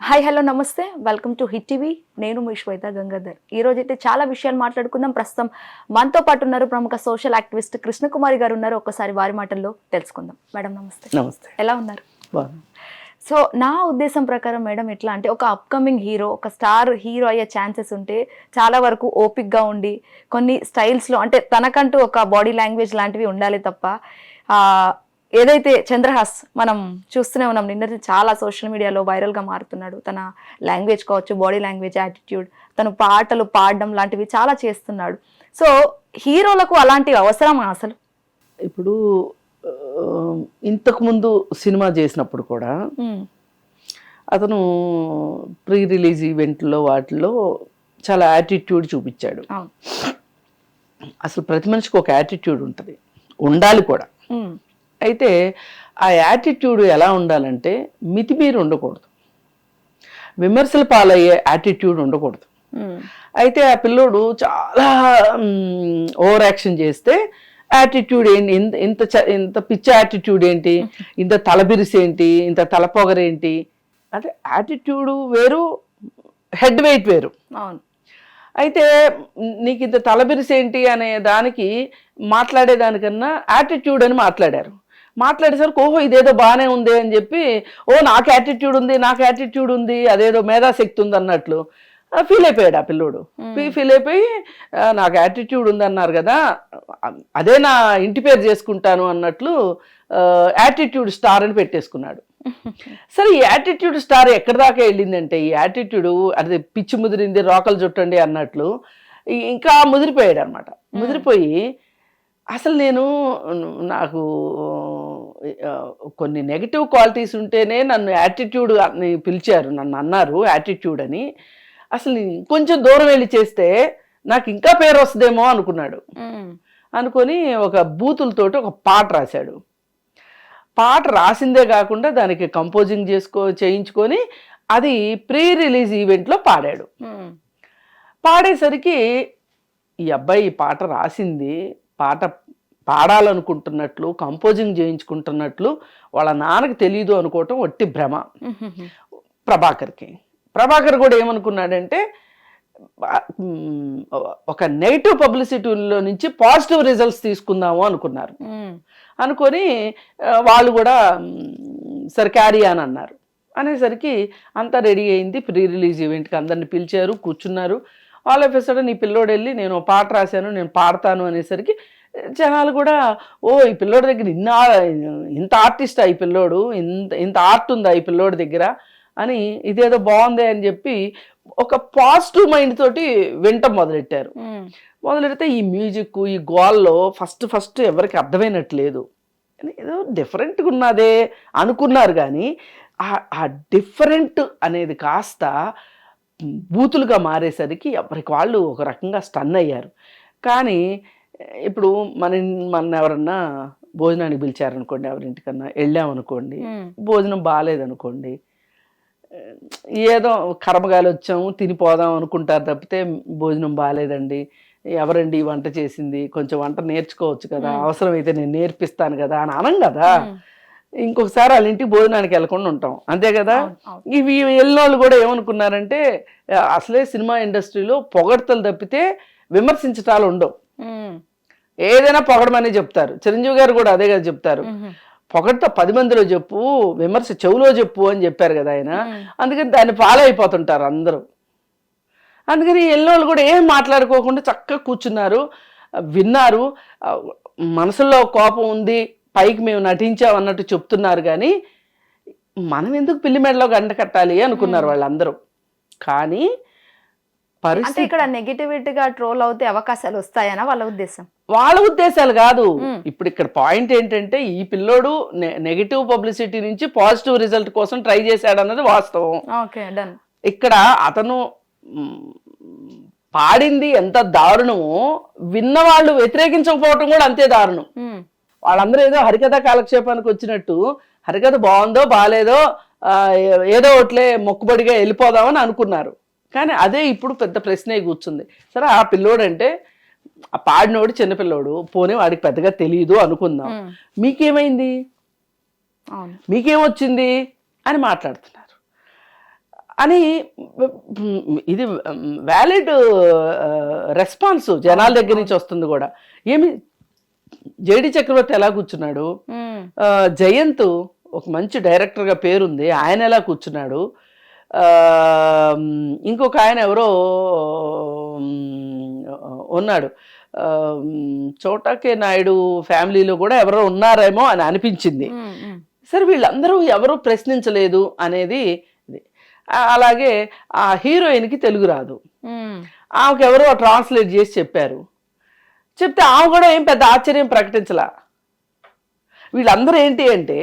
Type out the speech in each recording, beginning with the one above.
Hi hello namaste. Welcome to hit TV. నేను మీ శ్వేత గంగాధర్. ఈ రోజు అయితే చాలా విషయాలు మాట్లాడుకుందాం. ప్రస్తుతం మనతో పాటు ఉన్నారు ప్రముఖ సోషల్ యాక్టివిస్ట్ కృష్ణకుమారి గారు ఉన్నారు. ఒక్కసారి వారి మాటల్లో తెలుసుకుందాం. మేడం నమస్తే. నమస్తే. ఎలా ఉన్నారు. సో నా ఉద్దేశం ప్రకారం మేడం ఎట్లా అంటే ఒక అప్కమింగ్ హీరో ఒక స్టార్ హీరో అయ్యే ఛాన్సెస్ ఉంటే చాలా వరకు ఓపిక్గా ఉండి కొన్ని స్టైల్స్లో అంటే తనకంటూ ఒక బాడీ లాంగ్వేజ్ లాంటివి ఉండాలి తప్ప ఏదైతే చంద్రహాస్ మనం చూస్తూనే ఉన్నాం నిన్న చాలా సోషల్ మీడియాలో వైరల్గా మారుతున్నాడు. తన లాంగ్వేజ్ కావచ్చు బాడీ లాంగ్వేజ్ యాటిట్యూడ్ తను పాటలు పాడడం లాంటివి చాలా చేస్తున్నాడు. సో హీరోలకు అలాంటివి అవసరమా అసలు? ఇప్పుడు ఆ, ఇంతకు ముందు సినిమా చేసినప్పుడు కూడా అతను ప్రీ రిలీజ్ ఈవెంట్లో వాటిలో చాలా యాటిట్యూడ్ చూపించాడు. అసలు ప్రతి మనిషికి ఒక యాటిట్యూడ్ ఉంటుంది. ఉండాలి కూడా. అయితే ఆ యాటిట్యూడ్ ఎలా ఉండాలంటే మితిమీరి ఉండకూడదు. విమర్శల పాలయ్యే యాటిట్యూడ్ ఉండకూడదు. అయితే ఆ పిల్లోడు చాలా ఓవర్ యాక్షన్ చేస్తే యాటిట్యూడ్ ఏంటి ఇంత ఇంత ఇంత పిచ్చి యాటిట్యూడ్ ఏంటి ఇంత తలబిరిసి ఏంటి ఇంత తలపొగరేంటి అంటే యాటిట్యూడ్ వేరు హెడ్ వెయిట్ వేరు. అవును. అయితే నీకు ఇంత తలబిరిసి ఏంటి అనే దానికి మాట్లాడేదానికన్నా యాటిట్యూడ్ అని మాట్లాడారు. మాట్లాడేసరికి ఓహో ఇదేదో బాగానే ఉంది అని చెప్పి ఓ నాకు యాటిట్యూడ్ ఉంది నాకు యాటిట్యూడ్ ఉంది అదేదో మేధాశక్తి ఉంది అన్నట్లు. ఫీల్ అయిపోయాడు ఆ పిల్లోడు. ఫీల్ అయిపోయి నాకు యాటిట్యూడ్ ఉంది అన్నారు కదా అదే నా ఇంటి పేరు చేసుకుంటాను అన్నట్లు యాటిట్యూడ్ స్టార్ అని పెట్టేసుకున్నాడు. సరే ఈ యాటిట్యూడ్ స్టార్ ఎక్కడి దాకా వెళ్ళిందంటే ఈ యాటిట్యూడ్ అదే పిచ్చి ముదిరింది రోకలు చుట్టండి అన్నట్లు ఇంకా ముదిరిపోయాడు అనమాట ముదిరిపోయి అసలు నేను నాకు కొన్ని నెగిటివ్ క్వాలిటీస్ ఉంటేనే నన్ను యాటిట్యూడ్ అని పిలిచారు నన్ను అన్నారు యాటిట్యూడ్ అని. అసలు కొంచెం దూరం వెళ్ళి చేస్తే నాకు ఇంకా పేరు వస్తుందేమో అనుకున్నాడు. అనుకొని ఒక బూతులతోటి ఒక పాట రాశాడు. పాట రాసిందే కాకుండా దానికి కంపోజింగ్ చేసుకో చేయించుకొని అది ప్రీ రిలీజ్ ఈవెంట్లో పాడాడు. పాడేసరికి ఈ అబ్బాయి ఈ పాట రాసింది పాట పాడాలనుకుంటున్నట్లు కంపోజింగ్ చేయించుకుంటున్నట్లు వాళ్ళ నాన్నకి తెలియదు అనుకోవటం ఒట్టి భ్రమ. ప్రభాకర్కి. ప్రభాకర్ కూడా ఏమనుకున్నాడంటే ఒక నెగిటివ్ పబ్లిసిటీలో నుంచి పాజిటివ్ రిజల్ట్స్ తీసుకుందాము అనుకున్నారు. అనుకొని వాళ్ళు కూడా సరే క్యారీ అని అన్నారు. అనేసరికి అంతా రెడీ అయింది ప్రీ రిలీజ్ ఈవెంట్కి అందరిని పిలిచారు కూర్చున్నారు. ఆల్ ఆఫ్ సడన్ ఈ పిల్లోడు వెళ్ళి నేను పాట రాశాను నేను పాడతాను అనేసరికి జనాలు కూడా ఓ ఈ పిల్లోడి దగ్గర ఇన్న ఇంత ఆర్టిస్టా ఈ పిల్లోడు ఇంత ఇంత ఆర్ట్ ఉందా ఈ పిల్లోడి దగ్గర? అని ఇదేదో బాగుంది అని చెప్పి ఒక పాజిటివ్ మైండ్ తోటి వింటం మొదలెట్టారు. మొదలెడితే ఈ మ్యూజిక్ ఈ గోల్లో ఫస్ట్ ఫస్ట్ ఎవరికి అర్థమైనట్లేదు. ఏదో డిఫరెంట్గా ఉన్నదే అనుకున్నారు కానీ ఆ- ఆ డిఫరెంట్ అనేది కాస్త బూతులుగా మారేసరికి ఎవరికి వాళ్ళు ఒక రకంగా స్టన్ అయ్యారు. కానీ ఇప్పుడు మన మన ఎవరన్నా భోజనానికి పిలిచారనుకోండి ఎవరింటికన్నా వెళ్ళామనుకోండి భోజనం బాగాలేదనుకోండి ఏదో కర్మగాలి వచ్చాము తినిపోదాం అనుకుంటారు తప్పితే భోజనం బాగాలేదండి ఎవరండి వంట చేసింది కొంచెం వంట నేర్చుకోవచ్చు కదా అవసరమైతే నేను నేర్పిస్తాను కదా అని అనం కదా. ఇంకొకసారి వాళ్ళ ఇంటికి భోజనానికి వెళ్ళకుండా ఉంటాం. అంతే కదా. ఇవి వెళ్ళిన వాళ్ళు కూడా ఏమనుకున్నారంటే అసలే సినిమా ఇండస్ట్రీలో పొగడ్తలు తప్పితే విమర్శించటాలు ఉండవు. ఏదైనా పొగడమని చెప్తారు. చిరంజీవి గారు కూడా అదే కదా చెప్తారు. పొగడ్త పది మందిలో చెప్పు విమర్శ చెవులో చెప్పు అని చెప్పారు కదా ఆయన. అందుకని దాన్ని ఫాలో అయిపోతుంటారు అందరూ. అందుకని ఎన్నోళ్ళు కూడా ఏం మాట్లాడుకోకుండా చక్కగా కూర్చున్నారు. విన్నారు. మనసులో కోపం ఉంది పైకి మేము నటించాం అన్నట్టు చెప్తున్నారు కానీ మనం ఎందుకు పిల్లి మెడలో గంట కట్టాలి అనుకున్నారు వాళ్ళందరూ. కానీ అంటే పరిస్థితి ఇక్కడ నెగిటివిటీగా ట్రోల్ అవుతే అవకాశాలు వస్తాయనా వాళ్ళ ఉద్దేశం? వాళ్ళ ఉద్దేశాలు కాదు. ఇప్పుడు ఇక్కడ పాయింట్ ఏంటంటే ఈ పిల్లోడు నెగిటివ్ పబ్లిసిటీ నుంచి పాజిటివ్ రిజల్ట్ కోసం ట్రై చేశాడు అన్నది వాస్తవం. Okay done. ఇక్కడ అతను పాడింది ఎంత దారుణమో విన్నవాళ్ళు వ్యతిరేకించకపోవటం కూడా అంతే దారుణం. వాళ్ళందరూ ఏదో హరికథ కాలక్షేపానికి వచ్చినట్టు హరికథ బాగుందో బాగాలేదో ఏదో ఒకట్లే మొక్కుబడిగా వెళ్ళిపోదామని అనుకున్నారు. కానీ అదే ఇప్పుడు పెద్ద ప్రశ్నే కూర్చుంది. సరే ఆ పిల్లోడు అంటే ఆ పాడినోడు చిన్నపిల్లోడు పోనీ వాడికి పెద్దగా తెలియదు అనుకుందాం. మీకేమైంది? మీకేమొచ్చింది? అని మాట్లాడుతున్నారు. అని ఇది వ్యాలిడ్ రెస్పాన్స్ జనాల దగ్గర నుంచి వస్తుంది కూడా. ఏమి జేడి చక్రవర్తి ఎలా కూర్చున్నాడు? జయంత్ ఒక మంచి డైరెక్టర్గా పేరుంది. ఆయన ఎలా కూర్చున్నాడు? ఇంకొక ఆయన ఎవరో ఉన్నాడు. చోటాకే నాయుడు ఫ్యామిలీలో కూడా ఎవరో ఉన్నారేమో అని అనిపించింది. సరే వీళ్ళందరూ ఎవరు ప్రశ్నించలేదు అనేది అలాగే ఆ హీరోయిన్కి తెలుగు రాదు. ఆమెకు ఎవరో ట్రాన్స్లేట్ చేసి చెప్పారు. చెప్తే ఆమె కూడా ఏం పెద్ద ఆశ్చర్యం ప్రకటించలా. వీళ్ళందరూ ఏంటి అంటే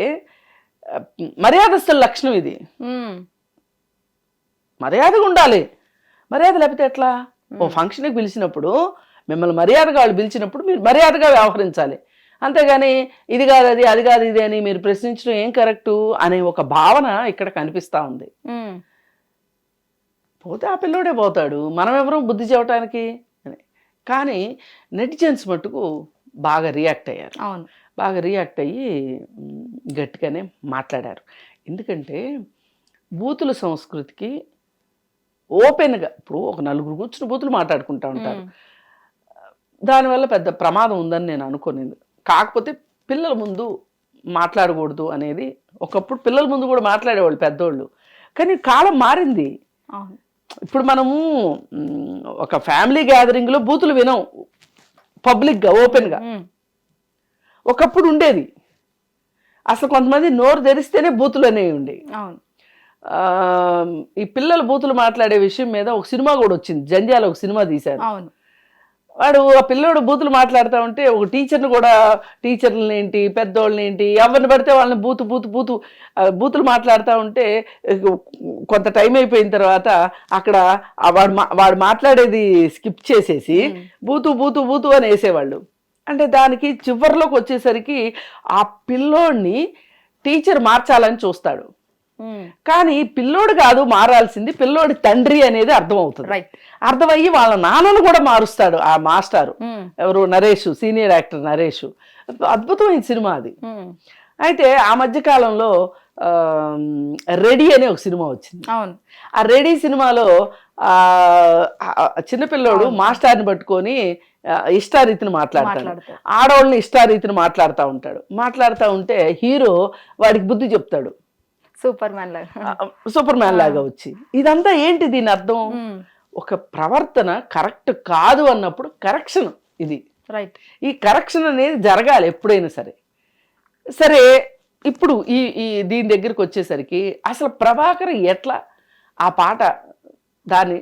మర్యాదస్తుల లక్షణం ఇది. మర్యాదగా ఉండాలి. మర్యాద లేకపోతే ఎట్లా? ఓ ఫంక్షన్కి పిలిచినప్పుడు మిమ్మల్ని మర్యాదగా వాళ్ళు పిలిచినప్పుడు మీరు మర్యాదగా వ్యవహరించాలి. అంతేగాని ఇది కాదు అది అది కాదు ఇది అని మీరు ప్రశ్నించడం ఏం కరెక్టు అనే ఒక భావన ఇక్కడ కనిపిస్తా ఉంది. పోతే ఆ పిల్లోడే పోతాడు. మనం ఎవరు బుద్ధి చెప్పడానికి అని. కానీ నెటిజన్స్ మట్టుకు బాగా రియాక్ట్ అయ్యారు. అవును. బాగా రియాక్ట్ అయ్యి గట్టిగానే మాట్లాడారు. ఎందుకంటే బూతుల సంస్కృతికి ఓపెన్గా ఇప్పుడు ఒక నలుగురు కూర్చుని బూతులు మాట్లాడుకుంటూ ఉంటారు. దానివల్ల పెద్ద ప్రమాదం ఉందని నేను అనుకోలేదు కాకపోతే పిల్లల ముందు మాట్లాడకూడదు అనేది ఒకప్పుడు పిల్లల ముందు కూడా మాట్లాడేవాళ్ళు పెద్దోళ్ళు. కానీ కాలం మారింది. ఇప్పుడు మనము ఒక ఫ్యామిలీ గ్యాదరింగ్లో బూతులు వినం పబ్లిక్గా ఓపెన్గా. ఒకప్పుడు ఉండేది. అసలు కొంతమంది నోరు తెరిస్తేనే బూతులు అనేవి ఉండేవి. అవును. ఈ పిల్లలు బూతులు మాట్లాడే విషయం మీద ఒక సినిమా కూడా వచ్చింది. జంధ్యాల ఒక సినిమా తీశారు. అవును. వాడు ఆ పిల్లోడు బూతులు మాట్లాడుతూ ఉంటే ఒక టీచర్ని కూడా టీచర్లని ఏంటి పెద్దోళ్ళని ఏంటి ఎవరిని పడితే వాళ్ళని బూతు బూతు బూతు బూతులు మాట్లాడుతూ ఉంటే కొంత టైం అయిపోయిన తర్వాత అక్కడ వాడు మా- వాడు మాట్లాడేది స్కిప్ చేసేసి బూతు బూతు బూతు అని వేసేవాళ్ళు. అంటే దానికి చివరిలోకి వచ్చేసరికి ఆ పిల్లోడిని టీచర్ మార్చాలని చూస్తాడు. కానీ పిల్లోడు కాదు మారాల్సింది పిల్లోడి తండ్రి అనేది అర్థమవుతుంది. రైట్ అర్థమయ్యి వాళ్ళ నాన్నను కూడా మారుస్తాడు ఆ మాస్టారు. ఎవరు? Naresh senior actor Naresh. అద్భుతమైన సినిమా అది. అయితే ఆ మధ్య కాలంలో రెడీ అనే ఒక సినిమా వచ్చింది. అవును. ఆ రెడీ సినిమాలో చిన్నపిల్లోడు మాస్టర్ని పట్టుకొని ఇష్టారీతిని మాట్లాడతాడు. ఆడవాళ్ళని ఇష్టారీతిని మాట్లాడుతూ ఉంటాడు. మాట్లాడుతూ ఉంటే హీరో వాడికి బుద్ధి చెప్తాడు. సూపర్ మ్యాన్ లాగా సూపర్ మ్యాన్ లాగా వచ్చి. ఇదంతా ఏంటి దీని అర్థం. ఒక ప్రవర్తన కరెక్ట్ కాదు అన్నప్పుడు కరెక్షన్ ఇది. రైట్. ఈ కరెక్షన్ అనేది జరగాలి ఎప్పుడైనా సరే. సరే ఇప్పుడు ఈ ఈ దీని దగ్గరికి వచ్చేసరికి అసలు ప్రభాకర్ ఎట్లా ఆ పాట దాని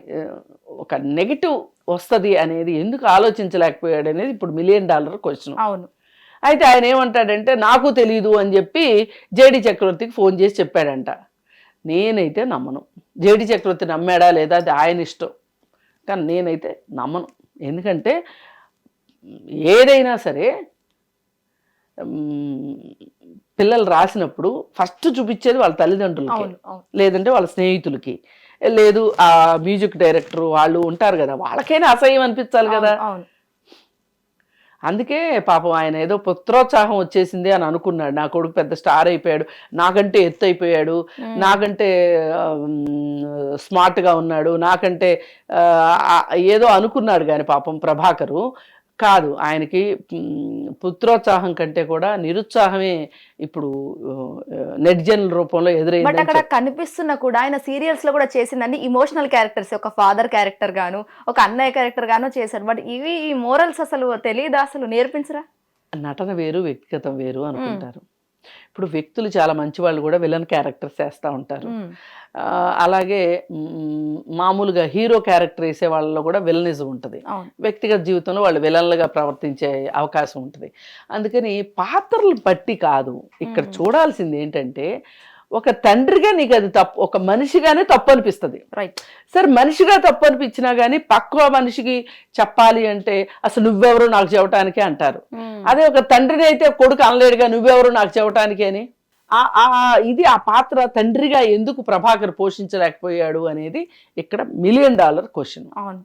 ఒక నెగిటివ్ వస్తుంది అనేది ఎందుకు ఆలోచించలేకపోయాడు అనేది ఇప్పుడు మిలియన్ డాలర్ క్వశ్చన్. అవును. అయితే ఆయన ఏమంటాడంటే నాకు తెలియదు అని చెప్పి జేడి చక్రవర్తికి ఫోన్ చేసి చెప్పాడంట. నేనైతే నమ్మను. జేడి చక్రవర్తి నమ్మాడా లేదా అది ఆయన ఇష్టం. కానీ నేనైతే నమ్మను. ఎందుకంటే ఏదైనా సరే పిల్లలు రాసినప్పుడు ఫస్ట్ చూపించేది వాళ్ళ తల్లిదండ్రులకి. లేదంటే వాళ్ళ స్నేహితులకి. లేదు ఆ మ్యూజిక్ డైరెక్టర్ వాళ్ళు ఉంటారు కదా వాళ్ళకైనా అసహ్యం అనిపించాలి కదా. అందుకే పాపం ఆయన ఏదో పుత్రోత్సాహం వచ్చేసింది అని అనుకున్నాడు. నా కొడుకు పెద్ద స్టార్ అయిపోయాడు. నాకంటే ఎత్తు అయిపోయాడు. నాకంటే స్మార్ట్గా ఉన్నాడు. నాకంటే ఏదో అనుకున్నాడు కానీ పాపం ప్రభాకరు. కాదు. ఆయనకి పుత్రోత్సాహం కంటే కూడా నిరుత్సాహమే ఇప్పుడు నెట్జన్ రూపంలో బట్ ఎదురైంది అక్కడ కనిపిస్తున్న కూడా ఆయన సీరియల్స్లో కూడా చేసిందండి ఇమోషనల్ క్యారెక్టర్స్ ఒక ఫాదర్ క్యారెక్టర్ గాను ఒక అన్నయ్య క్యారెక్టర్ గాను చేశారు. బట్ ఇవి ఈ మోరల్స్ అసలు తెలియదా అసలు నేర్పించరా? నటన వేరు వ్యక్తిగతం వేరు అనుకుంటారు. ఇప్పుడు వ్యక్తులు చాలా మంచి వాళ్ళు కూడా విలన్ క్యారెక్టర్స్ వేస్తూ ఉంటారు. అలాగే మామూలుగా హీరో క్యారెక్టర్ వేసే వాళ్ళలో కూడా విలనిజం ఉంటుంది. వ్యక్తిగత జీవితంలో వాళ్ళు విలన్లుగా ప్రవర్తించే అవకాశం ఉంటుంది. అందుకని పాత్రలు బట్టి కాదు. ఇక్కడ చూడాల్సింది ఏంటంటే ఒక తండ్రిగా నీకు అది తప్పు ఒక మనిషిగానే తప్పు అనిపిస్తుంది రైట్ సరే మనిషిగా తప్పు అనిపించినా కానీ పక్క మనిషికి చెప్పాలి అంటే అసలు నువ్వెవరు నాకు చెప్పటానికి అంటారు. అదే ఒక తండ్రిని అయితే కొడుకు అనలేడుగా నువ్వెవరు నాకు చెప్పటానికి అని. ఆ- ఆ ఇది ఆ పాత్ర తండ్రిగా ఎందుకు ప్రభాకర్ పోషించలేకపోయాడు అనేది ఇక్కడ మిలియన్ డాలర్ క్వశ్చన్ అవును.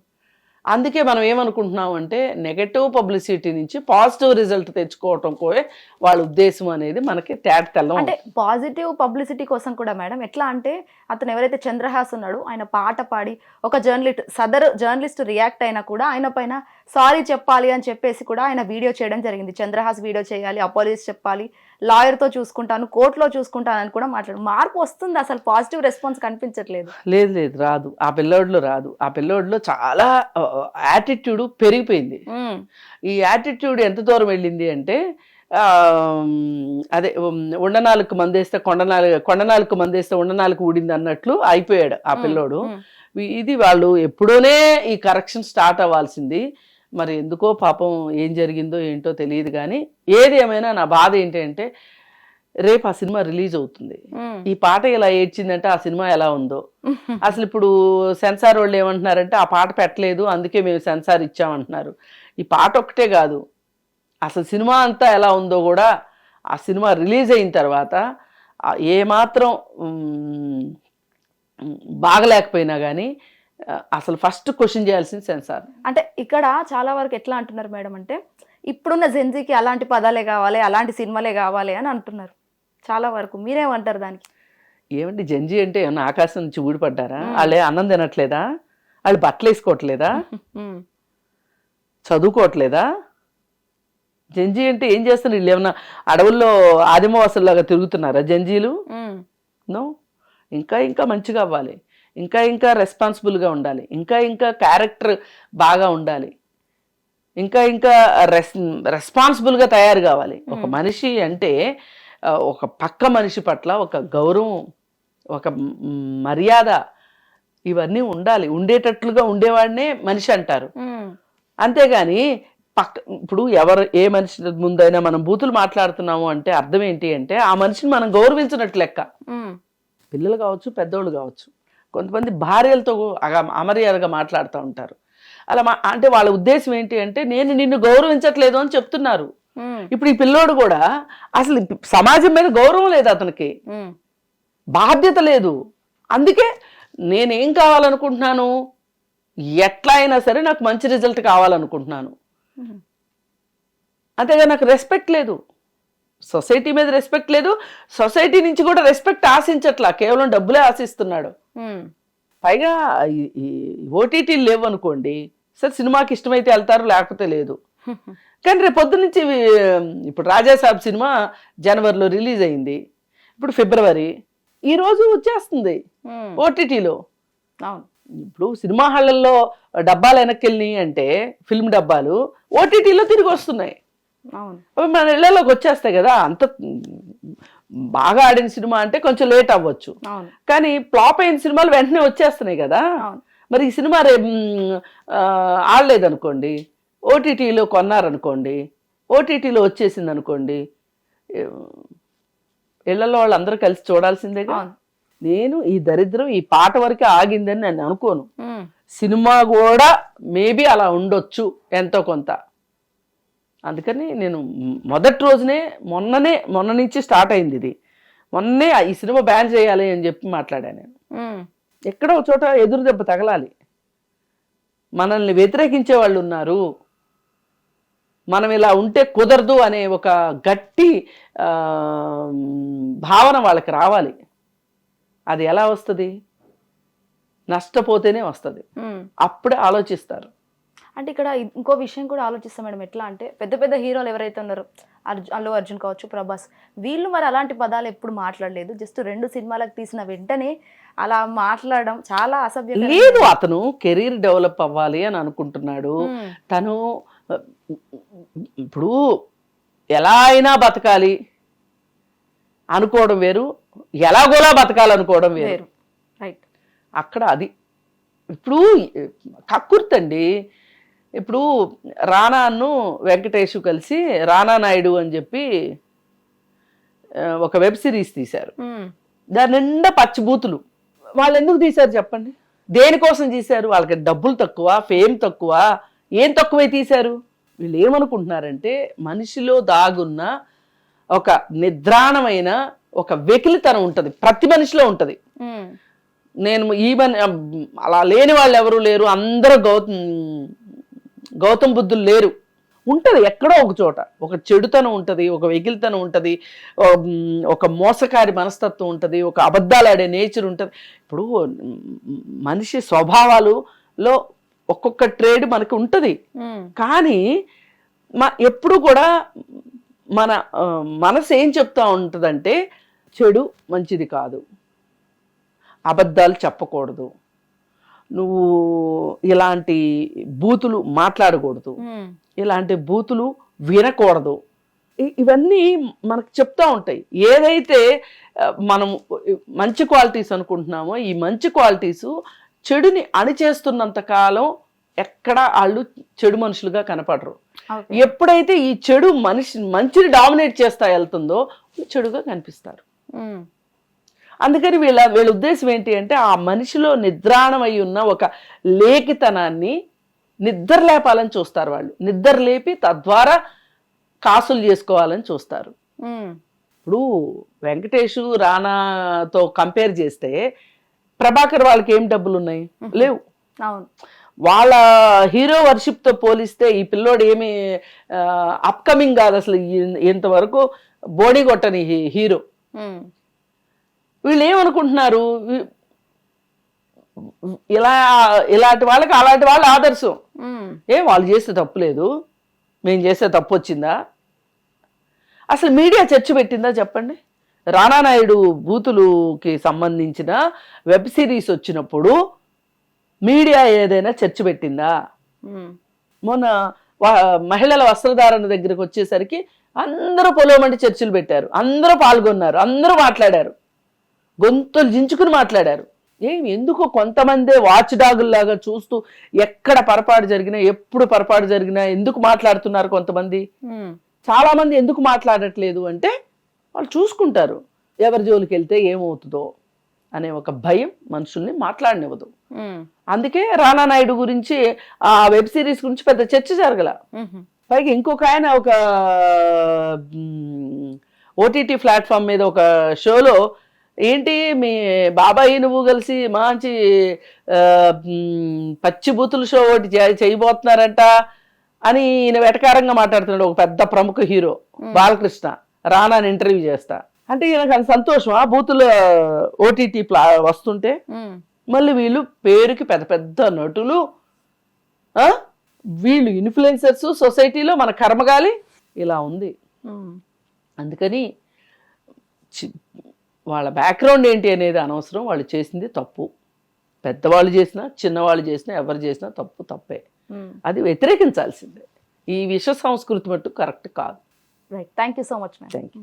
అందుకే మనం ఏమనుకుంటున్నాం అంటే నెగటివ్ పబ్లిసిటీ నుంచి పాజిటివ్ రిజల్ట్ తెచ్చుకోవటం కోే వాళ్ళ ఉద్దేశం అనేది మనకి తేట తెల్లం అంటే పాజిటివ్ పబ్లిసిటీ కోసం కూడా మేడం ఎట్లా అంటే అతను ఎవరైతే చంద్రహాస్ ఉన్నాడో ఆయన పాట పాడి ఒక జర్నలిస్ట్ సదర్ జర్నలిస్ట్ రియాక్ట్ అయినా కూడా ఆయన పైన సారీ చెప్పాలి అని చెప్పేసి కూడా ఆయన వీడియో చేయడం జరిగింది. చంద్రహాస్ వీడియో చేయాలి అపాలజీస్ చెప్పాలి లాయర్తో చూసుకుంటాను కోర్టులో చూసుకుంటాను అని కూడా మాట్లాడు. మార్పు వస్తుంది అసలు పాజిటివ్ రెస్పాన్స్ కనిపించట్లేదు. లేదు లేదు రాదు. ఆ పిల్లోడిలో రాదు. ఆ పిల్లోడిలో చాలా యాటిట్యూడ్ పెరిగిపోయింది. ఈ యాటిట్యూడ్ ఎంత దూరం వెళ్ళింది అంటే అదే ఉండనాలకు మందేస్తే కొండనాలు కొండనాలకు మందేస్తే ఉండనాలకు ఊడింది అన్నట్లు అయిపోయాడు ఆ పిల్లోడు. ఇది వాళ్ళు ఎప్పుడోనే ఈ కరెక్షన్ స్టార్ట్ అవ్వాల్సింది. మరి ఎందుకో పాపం ఏం జరిగిందో ఏంటో తెలియదు కానీ ఏది ఏమైనా నా బాధ ఏంటంటే రేపు ఆ సినిమా రిలీజ్ అవుతుంది. ఈ పాట ఇలా ఏడ్చిందంటే ఆ సినిమా ఎలా ఉందో. అసలు ఇప్పుడు సెన్సార్ వాళ్ళు ఏమంటున్నారంటే ఆ పాట పెట్టలేదు అందుకే మేము సెన్సార్ ఇచ్చామంటున్నారు. ఈ పాట ఒకటే కాదు అసలు సినిమా అంతా ఎలా ఉందో కూడా ఆ సినిమా రిలీజ్ అయిన తర్వాత ఏమాత్రం బాగలేకపోయినా కానీ అసలు ఫస్ట్ క్వశ్చన్ చేయాల్సింది సెన్సార్. అంటే ఇక్కడ చాలా వరకు ఎట్లా అంటున్నారు మేడం అంటే ఇప్పుడున్న జెన్జీకి అలాంటి పదాలే కావాలి అలాంటి సినిమాలే కావాలి అని అంటున్నారు. చాలా వరకు మీరేమంటారు దానికి? ఏమండి జంజి అంటే ఏమన్నా ఆకాశం నుంచి ఊడిపడ్డారా? వాళ్ళే అన్నం తినట్లేదా? వాళ్ళు బట్టలు వేసుకోవట్లేదా చదువుకోవట్లేదా? జంజీ అంటే ఏం చేస్తున్నారు వీళ్ళు ఏమన్నా అడవుల్లో ఆదిమవాసుల్లాగా తిరుగుతున్నారా జంజీలు? నో? ఇంకా ఇంకా మంచిగా అవ్వాలి. ఇంకా ఇంకా రెస్పాన్సిబుల్గా ఉండాలి. ఇంకా ఇంకా క్యారెక్టర్ బాగా ఉండాలి. ఇంకా ఇంకా రెస్ రెస్పాన్సిబుల్గా తయారు కావాలి. ఒక మనిషి అంటే ఒక పక్క మనిషి పట్ల ఒక గౌరవం ఒక మర్యాద ఇవన్నీ ఉండాలి. ఉండేటట్లుగా ఉండేవాడినే మనిషి అంటారు. అంతేగాని పక్క ఇప్పుడు ఎవరు ఏ మనిషి ముందైనా మనం బూతులు మాట్లాడుతున్నాము అంటే అర్థం ఏంటి అంటే ఆ మనిషిని మనం గౌరవించినట్లు లెక్క. పిల్లలు కావచ్చు పెద్దోళ్ళు కావచ్చు. కొంతమంది భార్యలతో అగ- అమర్యాదగా మాట్లాడుతూ ఉంటారు. అలా మా అంటే వాళ్ళ ఉద్దేశం ఏంటి అంటే నేను నిన్ను గౌరవించట్లేదు అని చెప్తున్నారు. ఇప్పుడు ఈ పిల్లోడు కూడా అసలు సమాజం మీద గౌరవం లేదు అతనికి. బాధ్యత లేదు. అందుకే నేనేం కావాలనుకుంటున్నాను? ఎట్లా అయినా సరే నాకు మంచి రిజల్ట్ కావాలనుకుంటున్నాను. అంతేగా నాకు రెస్పెక్ట్ లేదు. సొసైటీ మీద రెస్పెక్ట్ లేదు. సొసైటీ నుంచి కూడా రెస్పెక్ట్ ఆశించట్లా. కేవలం డబ్బులే ఆశిస్తున్నాడు. పైగా ఓటీటీలు లేవు అనుకోండి సరే సినిమాకి ఇష్టమైతే వెళ్తారు లేకపోతే లేదు. కానీ రేపు పొద్దు నుంచి ఇవి, ఇప్పుడు రాజాసాబ్ సినిమా జనవరిలో రిలీజ్ అయింది. ఇప్పుడు ఫిబ్రవరి. ఈ రోజు వచ్చేస్తుంది ఓటీటీలో ఇప్పుడు సినిమా హాళ్ళల్లో డబ్బాలు వెనక్కి వెళ్ళినాయి అంటే ఫిల్మ్ డబ్బాలు ఓటీటీలో తిరిగి వస్తున్నాయి అవి మన ఇళ్ళలోకి వచ్చేస్తాయి కదా అంత బాగా ఆడిన సినిమా అంటే కొంచెం లేట్ అవ్వచ్చు. కానీ ఫ్లాప్ అయిన సినిమాలు వెంటనే వచ్చేస్తున్నాయి కదా. మరి ఈ సినిమా ఆ, ఆడలేదనుకోండి ఓటీటీలో కొన్నారనుకోండి ఓటీటీలో వచ్చేసింది అనుకోండి ఇళ్ళలో వాళ్ళందరూ కలిసి చూడాల్సిందేగా? అవును. నేను ఈ దరిద్రం ఈ పాట వరకే ఆగిందని నేను అనుకోను. సినిమా కూడా మేబీ అలా ఉండొచ్చు ఎంతో కొంత. అందుకని నేను మొదటి రోజునే మొన్ననే మొన్న నుంచి స్టార్ట్ అయింది ఇది. మొన్నే ఈ సినిమా బ్యాన్ చేయాలి అని చెప్పి మాట్లాడాను నేను. ఎక్కడో చోట ఎదురు దెబ్బ తగలాలి. మనల్ని వ్యతిరేకించే వాళ్ళు ఉన్నారు. మనం ఇలా ఉంటే కుదరదు అనే ఒక గట్టి భావన వాళ్ళకి రావాలి. అది ఎలా వస్తుంది? నష్టపోతేనే వస్తుంది. అప్పుడే ఆలోచిస్తారు. అంటే ఇక్కడ ఇంకో విషయం కూడా ఆలోచిస్తాం మేడం. ఎట్లా అంటే పెద్ద పెద్ద హీరోలు ఎవరైతే ఉన్నారో అర్జున్ అల్లు అర్జున్ కావచ్చు ప్రభాస్ వీళ్ళు మరి అలాంటి పదాలు ఎప్పుడు మాట్లాడలేదు. జస్ట్ రెండు సినిమాలకు తీసిన వెంటనే అలా మాట్లాడడం చాలా అసభ్యం లేదు అతను కెరీర్ డెవలప్ అవ్వాలి అని అనుకుంటున్నాడు. తను ఇప్పుడు ఎలా అయినా బతకాలి. అనుకోవడం వేరు ఎలాగోలా బతకాలనుకోవడం వేరు. వేరు. రైట్ అక్కడ అది ఇప్పుడు కక్కుర్తండి ఇప్పుడు రానాను వెంకటేష్ కలిసి రానా నాయుడు అని చెప్పి ఒక వెబ్ సిరీస్ తీశారు. దాని నిండా పచ్చిబూతులు. వాళ్ళు ఎందుకు తీశారు చెప్పండి? దేనికోసం తీశారు? వాళ్ళకి డబ్బులు తక్కువ ఫేమ్ తక్కువ ఏం తక్కువే తీశారు? వీళ్ళు ఏమనుకుంటున్నారంటే మనిషిలో దాగున్న ఒక నిద్రాణమైన ఒక వెకిలితనం ఉంటుంది. ప్రతి మనిషిలో ఉంటుంది. నేను ఈ మని అలా లేని వాళ్ళు ఎవరు లేరు. అందరూ గౌ గౌతమ్ బుద్ధులు లేరు. ఉంటుంది ఎక్కడో ఒక చోట. ఒక చెడుతనం ఉంటుంది ఒక వెగిలితనం ఉంటుంది ఒక మోసకారి మనస్తత్వం ఉంటుంది ఒక అబద్ధాలు ఆడే నేచర్ ఉంటుంది. ఇప్పుడు మనిషి స్వభావాలులో ఒక్కొక్క ట్రేడ్ మనకి ఉంటుంది. కానీ మ ఎప్పుడు కూడా మన మనసు ఏం చెప్తా ఉంటుందంటే చెడు మంచిది కాదు. అబద్ధాలు చెప్పకూడదు. నువ్వు ఇలాంటి బూతులు మాట్లాడకూడదు. ఇలాంటి బూతులు వినకూడదు. ఇవన్నీ మనకు చెప్తా ఉంటాయి. ఏదైతే మనం మంచి క్వాలిటీస్ అనుకుంటున్నామో ఈ మంచి క్వాలిటీస్ చెడుని అణిచేస్తున్నంత కాలం ఎక్కడ వాళ్ళు చెడు మనుషులుగా కనపడరు. ఎప్పుడైతే ఈ చెడు మనిషి మంచిని డామినేట్ చేస్తా వెళ్తుందో చెడుగా కనిపిస్తారు. అందుకని వీళ్ళ వీళ్ళ ఉద్దేశం ఏంటి అంటే ఆ మనిషిలో నిద్రాణమై ఉన్న ఒక లేఖితనాన్ని నిద్ర లేపాలని చూస్తారు వాళ్ళు. నిద్ర లేపి తద్వారా కాసులు చేసుకోవాలని చూస్తారు. ఇప్పుడు వెంకటేష్ రానాతో కంపేర్ చేస్తే ప్రభాకర్ వాళ్ళకి ఏం డబ్బులు ఉన్నాయి లేవు. అవును. వాళ్ళ హీరో వర్షిప్తో పోలిస్తే ఈ పిల్లోడు ఏమి అప్కమింగ్ కాదు అసలు ఇంతవరకు బోడీ కొట్టని హీ- హీరో. వీళ్ళు ఏమనుకుంటున్నారు ఇలా ఇలాంటి వాళ్ళకి అలాంటి వాళ్ళు ఆదర్శం. ఏం వాళ్ళు చేస్తే తప్పు లేదు. మేము చేస్తే తప్పు వచ్చిందా? అసలు మీడియా చర్చ పెట్టిందా చెప్పండి? రానా నాయుడు బూతులుకి సంబంధించిన వెబ్ సిరీస్ వచ్చినప్పుడు మీడియా ఏదైనా చర్చ పెట్టిందా. మొన్న మహిళల వస్త్రధారణ దగ్గరికి వచ్చేసరికి అందరూ పొలవమంటి చర్చలు పెట్టారు. అందరూ పాల్గొన్నారు. అందరూ మాట్లాడారు. గొంతులు జించుకుని మాట్లాడారు. ఏం ఎందుకు కొంతమందే వాచ్ డాగుల్లాగా చూస్తూ ఎక్కడ పొరపాటు జరిగినా ఎప్పుడు పొరపాటు జరిగినా ఎందుకు మాట్లాడుతున్నారు కొంతమంది. చాలా మంది ఎందుకు మాట్లాడట్లేదు అంటే వాళ్ళు చూసుకుంటారు. ఎవరి జోలికి వెళ్తే ఏమవుతుందో అనే ఒక భయం మనుషుల్ని మాట్లాడనివ్వదు. అందుకే రానా నాయుడు గురించి ఆ వెబ్ సిరీస్ గురించి పెద్ద చర్చ జరగల. పైగా ఇంకొక ఆయన ఒక ఓటీటీ ప్లాట్ఫామ్ మీద ఒక షోలో ఏంటి మీ బాబాయి నువ్వు కలిసి మంచి ఆ, మ్, పచ్చి బూతుల షో ఒకటి చేయబోతున్నారంట అని ఈయన వెటకారంగా మాట్లాడుతున్నాడు ఒక పెద్ద ప్రముఖ హీరో బాలకృష్ణ. రానాని ఇంటర్వ్యూ చేస్తా. అంటే ఈయనకు సంతోషం. ఆ బూతుల ఓటీటీ ప్లా వస్తుంటే. మళ్ళీ వీళ్ళు పేరుకి పెద్ద పెద్ద నటులు? వీళ్ళు ఇన్ఫ్లుయెన్సర్స్ సొసైటీలో మన కర్మగాలి ఇలా ఉంది. అందుకని వాళ్ళ బ్యాక్గ్రౌండ్ ఏంటి అనేది అనవసరం. వాళ్ళు చేసింది తప్పు. పెద్దవాళ్ళు చేసినా చిన్నవాళ్ళు చేసినా ఎవరు చేసినా తప్పు తప్పే. అది వ్యతిరేకించాల్సిందే. ఈ విశ్వ సంస్కృతి మట్టు కరెక్ట్ కాదు. Right thank you so much thank you